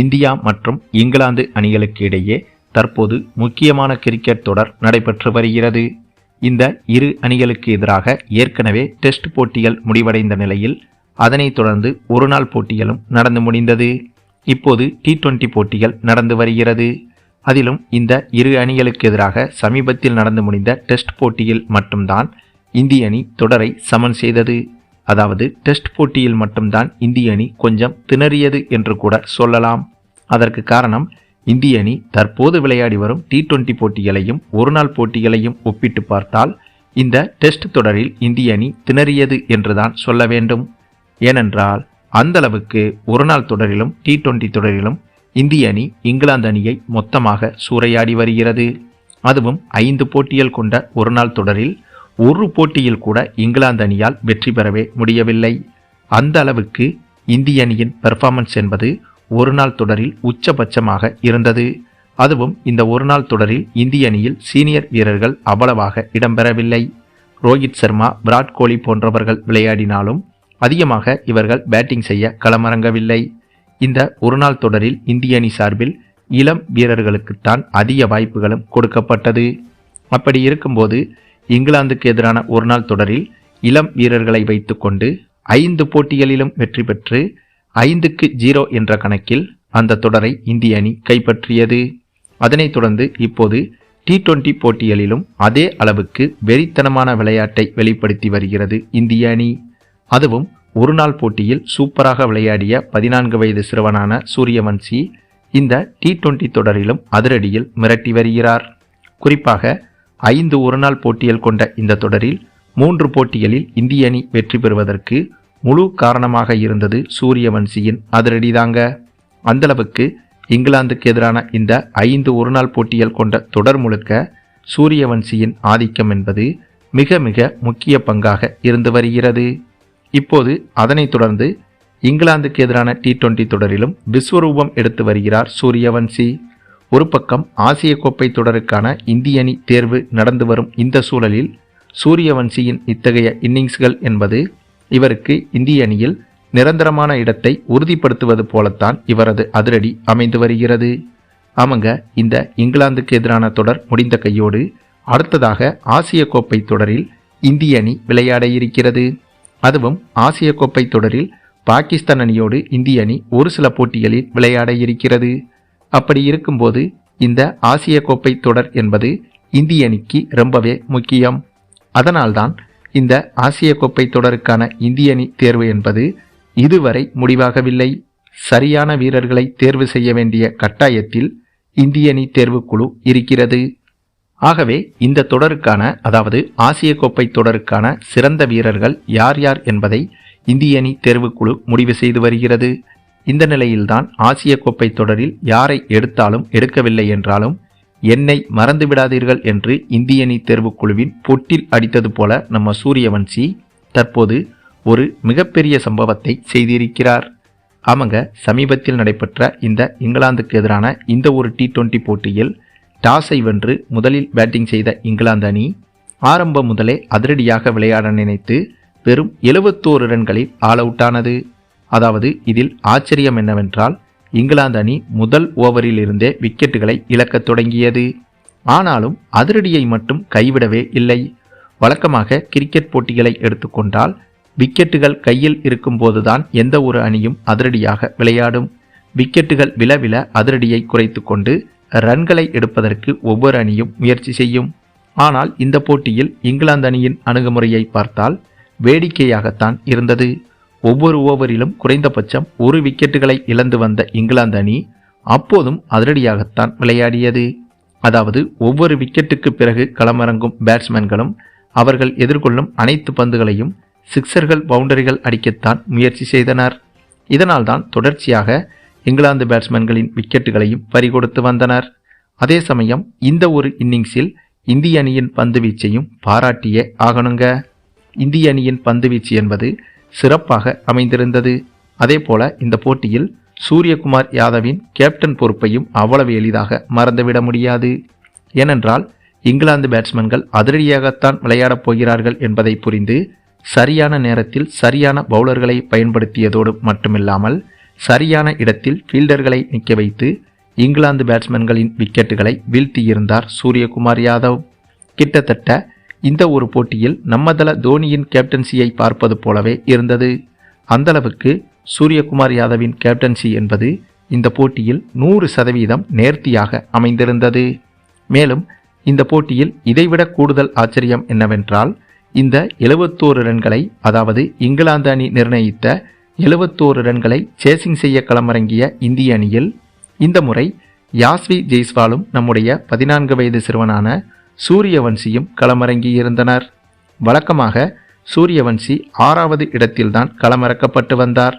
India மற்றும் இங்கிலாந்து அணிகளுக்கு இடையே தற்போது முக்கியமான கிரிக்கெட் தொடர் நடைபெற்று வருகிறது. இந்த இரு அணிகளுக்கு எதிராக ஏற்கனவே டெஸ்ட் போட்டிகள் முடிவடைந்த நிலையில் அதனைத் தொடர்ந்து ஒருநாள் போட்டிகளும் நடந்து முடிந்தது. இப்போது டி டுவெண்டி போட்டிகள் நடந்து வருகிறது. அதிலும் இந்த இரு அணிகளுக்கு எதிராக சமீபத்தில் நடந்து முடிந்த டெஸ்ட் போட்டியில் மட்டும்தான் இந்திய அணி தொடரை சமன் செய்தது. அதாவது டெஸ்ட் போட்டியில் மட்டும்தான் இந்திய அணி கொஞ்சம் திணறியது என்று கூட சொல்லலாம். அதற்கு காரணம் இந்திய அணி தற்போது விளையாடி வரும் டி டுவெண்டி போட்டிகளையும் ஒருநாள் போட்டிகளையும் ஒப்பிட்டு பார்த்தால் இந்த டெஸ்ட் தொடரில் இந்திய அணி திணறியது என்றுதான் சொல்ல வேண்டும். ஏனென்றால் அந்தளவுக்கு ஒருநாள் தொடரிலும் டி டுவெண்டி தொடரிலும் இந்திய அணி இங்கிலாந்து அணியை மொத்தமாக சூறையாடி வருகிறது. அதுவும் ஐந்து போட்டிகள் கொண்ட ஒருநாள் தொடரில் ஒரு போட்டியில் கூட இங்கிலாந்து அணியால் வெற்றி பெறவே முடியவில்லை. அந்த அளவுக்கு இந்திய அணியின் பெர்ஃபார்மன்ஸ் என்பது ஒரு நாள் தொடரில் உச்சபட்சமாக இருந்தது. அதுவும் இந்த ஒரு நாள் தொடரில் இந்திய அணியில் சீனியர் வீரர்கள் அவ்வளவாக இடம்பெறவில்லை. ரோஹித் சர்மா விராட் கோலி போன்றவர்கள் விளையாடினாலும் அதிகமாக இவர்கள் பேட்டிங் செய்ய களமிறங்கவில்லை. இந்த ஒருநாள் தொடரில் இந்திய அணி சார்பில் இளம் வீரர்களுக்குத்தான் அதிக வாய்ப்புகளும் கொடுக்கப்பட்டது. அப்படி இருக்கும்போது இங்கிலாந்துக்கு எதிரான ஒருநாள் தொடரில் இளம் வீரர்களை வைத்துக்கொண்டு ஐந்து போட்டிகளிலும் வெற்றி பெற்று ஐந்துக்கு ஜீரோ என்ற கணக்கில் அந்த தொடரை இந்திய அணி கைப்பற்றியது. அதனைத் தொடர்ந்து இப்போது டி டுவெண்டி போட்டிகளிலும் அதே அளவுக்கு வெறித்தனமான விளையாட்டை வெளிப்படுத்தி வருகிறது இந்திய அணி. அதுவும் ஒரு நாள் போட்டியில் சூப்பராக விளையாடிய பதினான்கு வயது சிறுவனான சூரியவன்சி இந்த டி டுவெண்டி தொடரிலும் அதிரடியில் மிரட்டி வருகிறார். குறிப்பாக ஐந்து ஒருநாள் போட்டிகள் கொண்ட இந்த தொடரில் மூன்று போட்டிகளில் இந்திய அணி வெற்றி பெறுவதற்கு முழு காரணமாக இருந்தது சூரியவன்சியின் அதிரடிதாங்க. அந்தளவுக்கு இங்கிலாந்துக்கு எதிரான இந்த ஐந்து ஒருநாள் போட்டிகள் கொண்ட தொடர் முழுக்க சூரியவன்சியின் ஆதிக்கம் என்பது மிக மிக முக்கிய பங்காக இருந்து வருகிறது. இப்போது அதனைத் தொடர்ந்து இங்கிலாந்துக்கு எதிரான டி டுவெண்டி தொடரிலும் விஸ்வரூபம் எடுத்து வருகிறார் சூரியவன்சி. ஒரு பக்கம் ஆசிய கோப்பை தொடருக்கான இந்திய அணி தேர்வு நடந்து வரும் இந்த சூழலில் சூரியவன்சியின் இத்தகைய இன்னிங்ஸ்கள் என்பது இவருக்கு இந்திய அணியில் நிரந்தரமான இடத்தை உறுதிப்படுத்துவது போலத்தான் இவரது அதிரடி அமைந்து வருகிறது. ஆமாங்க இந்த இங்கிலாந்துக்கு எதிரான தொடர் முடிந்த கையோடு அடுத்ததாக ஆசிய கோப்பை தொடரில் இந்திய அணி விளையாட இருக்கிறது. அதுவும் ஆசிய கோப்பை தொடரில் பாகிஸ்தான் அணியோடு இந்திய அணி ஒரு சில போட்டிகளில் விளையாட இருக்கிறது. அப்படி இருக்கும்போது இந்த ஆசிய கோப்பை தொடர் என்பது இந்திய அணிக்கு ரொம்பவே முக்கியம். அதனால்தான் இந்த ஆசிய கோப்பை தொடருக்கான இந்திய அணி தேர்வு என்பது இதுவரை முடிவாகவில்லை. சரியான வீரர்களை தேர்வு செய்ய வேண்டிய கட்டாயத்தில் இந்திய அணி தேர்வுக்குழு இருக்கிறது. ஆகவே இந்த தொடருக்கான அதாவது ஆசிய கோப்பை தொடருக்கான சிறந்த வீரர்கள் யார் யார் என்பதை இந்திய அணி தேர்வுக்குழு முடிவு செய்து வருகிறது. இந்த நிலையில்தான் ஆசிய கோப்பை தொடரில் யாரை எடுத்தாலும் எடுக்கவில்லை என்றாலும் என்னை மறந்து விடாதீர்கள் என்று இந்திய அணி தேர்வுக்குழுவின் பொட்டில் அடித்தது போல நம்ம சூரியவன்சி தற்போது ஒரு மிகப்பெரிய சம்பவத்தை செய்திருக்கிறார். ஆமாங்க சமீபத்தில் நடைபெற்ற இந்த இங்கிலாந்துக்கு எதிரான இந்த ஒரு டி டுவெண்டி போட்டியில் டாஸை வென்று முதலில் பேட்டிங் செய்த இங்கிலாந்து அணி ஆரம்பம் முதலே அதிரடியாக விளையாட நினைத்து வெறும் எழுபத்தோரு ரன்களில் ஆல் அவுட் ஆனது அதாவது இதில் ஆச்சரியம் என்னவென்றால் இங்கிலாந்து அணி முதல் ஓவரில் இருந்தே விக்கெட்டுகளை இழக்கத் தொடங்கியது. ஆனாலும் அதிரடியை மட்டும் கைவிடவே இல்லை. வழக்கமாக கிரிக்கெட் போட்டிகளை எடுத்துக்கொண்டால் விக்கெட்டுகள் கையில் இருக்கும்போதுதான் எந்த ஒரு அணியும் அதிரடியாக விளையாடும். விக்கெட்டுகள் விலவில அதிரடியை குறைத்து கொண்டு ரன்களை எடுப்பதற்கு ஒவ்வொரு அணியும் முயற்சி செய்யும். ஆனால் இந்த போட்டியில் இங்கிலாந்து அணியின் அணுகுமுறையை பார்த்தால் வேடிக்கையாகத்தான் இருந்தது. ஒவ்வொரு ஓவரிலும் குறைந்தபட்சம் ஒரு விக்கெட்டுகளை இழந்து வந்த இங்கிலாந்து அணி அப்போதும் அதிரடியாகத்தான் விளையாடியது. அதாவது ஒவ்வொரு விக்கெட்டுக்கு பிறகு களமிறங்கும் பேட்ஸ்மேன்களும் அவர்கள் எதிர்கொள்ளும் அனைத்து பந்துகளையும் சிக்சர்கள் பவுண்டரிகள் அடிக்கத்தான் முயற்சி செய்தனர். இதனால்தான் தொடர்ச்சியாக இங்கிலாந்து பேட்ஸ்மேன்களின் விக்கெட்டுகளையும் பறிகொடுத்து வந்தனர். அதே சமயம் இந்த ஒரு இன்னிங்ஸில் இந்திய அணியின் பந்துவீச்சையும் பாராட்டியே ஆகணுங்க. இந்திய அணியின் பந்துவீச்சு என்பது சிறப்பாக அமைந்திருந்தது. அதேபோல இந்த போட்டியில் சூரியகுமார் யாதவின் கேப்டன் பொறுப்பையும் அவ்வளவு எளிதாக மறந்துவிட முடியாது. ஏனென்றால் இங்கிலாந்து பேட்ஸ்மேன்கள் அதிரடியாகத்தான் விளையாடப் போகிறார்கள் என்பதை புரிந்து சரியான நேரத்தில் சரியான பவுலர்களை பயன்படுத்தியதோடு மட்டுமில்லாமல் சரியான இடத்தில் ஃபீல்டர்களை நிற்க வைத்து இங்கிலாந்து பேட்ஸ்மேன்களின் விக்கெட்டுகளை வீழ்த்தியிருந்தார் சூரியகுமார் யாதவ். கிட்டத்தட்ட இந்த ஒரு போட்டியில் நம்மதள தோனியின் கேப்டன்சியை பார்ப்பது போலவே இருந்தது. அந்தளவுக்கு சூரியகுமார் யாதவின் கேப்டன்சி என்பது இந்த போட்டியில் நூறு சதவீதம் நேர்த்தியாக அமைந்திருந்தது. மேலும் இந்த போட்டியில் இதைவிட கூடுதல் ஆச்சரியம் என்னவென்றால் இந்த எழுபத்தோரு ரன்களை அதாவது இங்கிலாந்து அணி நிர்ணயித்த எழுபத்தோரு ரன்களை சேசிங் செய்ய களமிறங்கிய இந்திய அணியில் இந்த முறை யாஸ்வி ஜெய்ஸ்வாலும் நம்முடைய பதினான்கு வயது சிறுவனான சூரியவன்சியும் களமிறங்கியிருந்தனர் வழக்கமாக சூரியவன்சி ஆறாவது இடத்தில்தான் களமிறக்கப்பட்டு வந்தார்.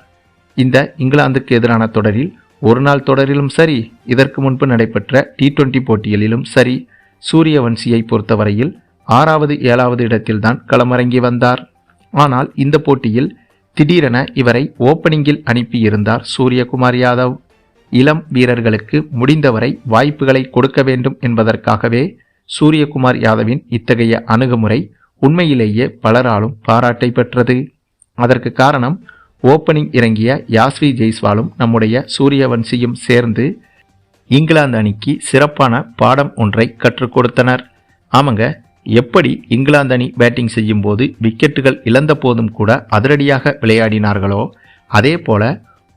இந்த இங்கிலாந்துக்கு எதிரான தொடரில் ஒரு நாள் தொடரிலும் சரி இதற்கு முன்பு நடைபெற்ற டி டுவெண்டி போட்டிகளிலும் சரி சூரியவன்சியை பொறுத்தவரையில் ஆறாவது ஏழாவது இடத்தில்தான் களமிறங்கி வந்தார். ஆனால் இந்த போட்டியில் திடீரென இவரை ஓப்பனிங்கில் அனுப்பியிருந்தார் சூரியகுமார் யாதவ். இளம் வீரர்களுக்கு முடிந்தவரை வாய்ப்புகளை கொடுக்க வேண்டும் என்பதற்காகவே சூரியகுமார் யாதவின் இத்தகைய அணுகுமுறை உண்மையிலேயே பலராலும் பாராட்டை பெற்றது. அதற்கு காரணம் ஓப்பனிங் இறங்கிய யாஸ்வி ஜெய்ஸ்வாலும் நம்முடைய சூரியவன்சியும் சேர்ந்து இங்கிலாந்து அணிக்கு சிறப்பான பாடம் ஒன்றை கற்றுக் கொடுத்தனர். ஆமாங்க எப்படி இங்கிலாந்து அணி பேட்டிங் செய்யும் போது விக்கெட்டுகள் இழந்த போதும் கூட அதிரடியாக விளையாடினார்களோ அதே போல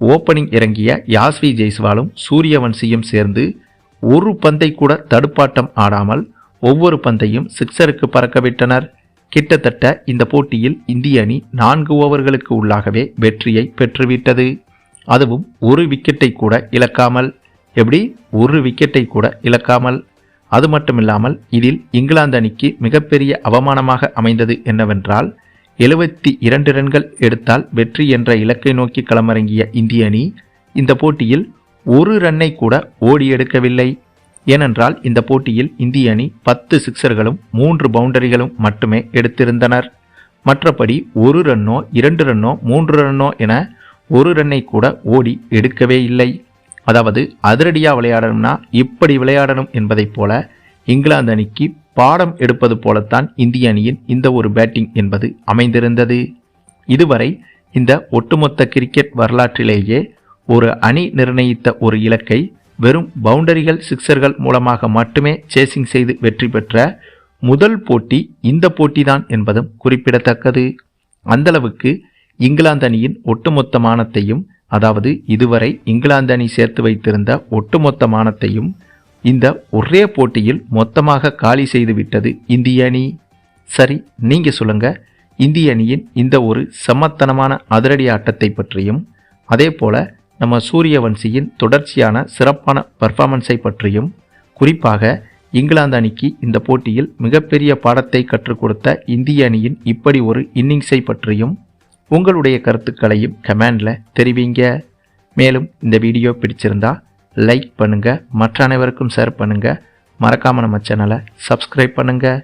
ஓப்பனிங் இறங்கிய யாஸ்வி ஜெய்ஸ்வாலும் சூரியவன்சியும் சேர்ந்து ஒரு பந்தை கூட தடுப்பாட்டம் ஆடாமல் ஒவ்வொரு பந்தையும் சிக்ஸருக்கு பறக்கவிட்டனர். கிட்டத்தட்ட இந்த போட்டியில் இந்திய அணி நான்கு ஓவர்களுக்கு உள்ளாகவே வெற்றியை பெற்றுவிட்டது. அதுவும் ஒரு விக்கெட்டை கூட இழக்காமல். எப்படி? ஒரு விக்கெட்டை கூட இழக்காமல். அது மட்டுமில்லாமல் இதில் இங்கிலாந்து அணிக்கு மிகப்பெரிய அவமானமாக அமைந்தது என்னவென்றால் எழுபத்தி இரண்டு ரன்கள் எடுத்தால் வெற்றி என்ற இலக்கை நோக்கி களமிறங்கிய இந்திய அணி இந்த போட்டியில் ஒரு ரன்னை கூட ஓடி எடுக்கவில்லை ஏனென்றால் இந்த போட்டியில் இந்திய அணி பத்து சிக்சர்களும் மூன்று பவுண்டரிகளும் மட்டுமே எடுத்திருந்தனர். மற்றபடி ஒரு ரன்னோ இரண்டு ரன்னோ மூன்று ரன்னோ என ஒரு ரன்னை கூட ஓடி எடுக்கவே இல்லை. அதாவது அதிரடியாக விளையாடணும்னா இப்படி விளையாடணும் என்பதைப் போல இங்கிலாந்து அணிக்கு பாடம் எடுப்பது போலத்தான் இந்திய அணியின் இந்த ஒரு பேட்டிங் என்பது அமைந்திருந்தது. இதுவரை இந்த ஒட்டுமொத்த கிரிக்கெட் வரலாற்றிலேயே ஒரு அணி நிர்ணயித்த ஒரு இலக்கை வெறும் பவுண்டரிகள் சிக்சர்கள் மூலமாக மட்டுமே சேசிங் செய்து வெற்றி பெற்ற முதல் போட்டி இந்த போட்டிதான் என்பதும் குறிப்பிடத்தக்கது. அந்தளவுக்கு இங்கிலாந்து அணியின் ஒட்டுமொத்த மானத்தையும் அதாவது இதுவரை இங்கிலாந்து அணி சேர்த்து வைத்திருந்த ஒட்டுமொத்த மானத்தையும் இந்த ஒரே போட்டியில் மொத்தமாக காலி செய்துவிட்டது இந்திய அணி. சரி நீங்க சொல்லுங்க. இந்திய அணியின் இந்த ஒரு சமத்தனமான அதிரடி ஆட்டத்தை பற்றியும் அதே போல நம்ம சூரியவன்சியின் தொடர்ச்சியான சிறப்பான பர்ஃபார்மன்ஸை பற்றியும் குறிப்பாக இங்கிலாந்து அணிக்கு இந்த போட்டியில் மிகப்பெரிய பாடத்தை கற்றுக் கொடுத்த இந்திய அணியின் இப்படி ஒரு இன்னிங்ஸை பற்றியும் உங்களுடைய கருத்துக்களையும் கமெண்டில் தெரிவிங்க. மேலும் இந்த வீடியோ பிடிச்சிருந்தா லைக் பண்ணுங்கள் மற்ற அனைவருக்கும் ஷேர் பண்ணுங்கள் மறக்காமல் நம்ம சேனலை சப்ஸ்கிரைப் பண்ணுங்கள்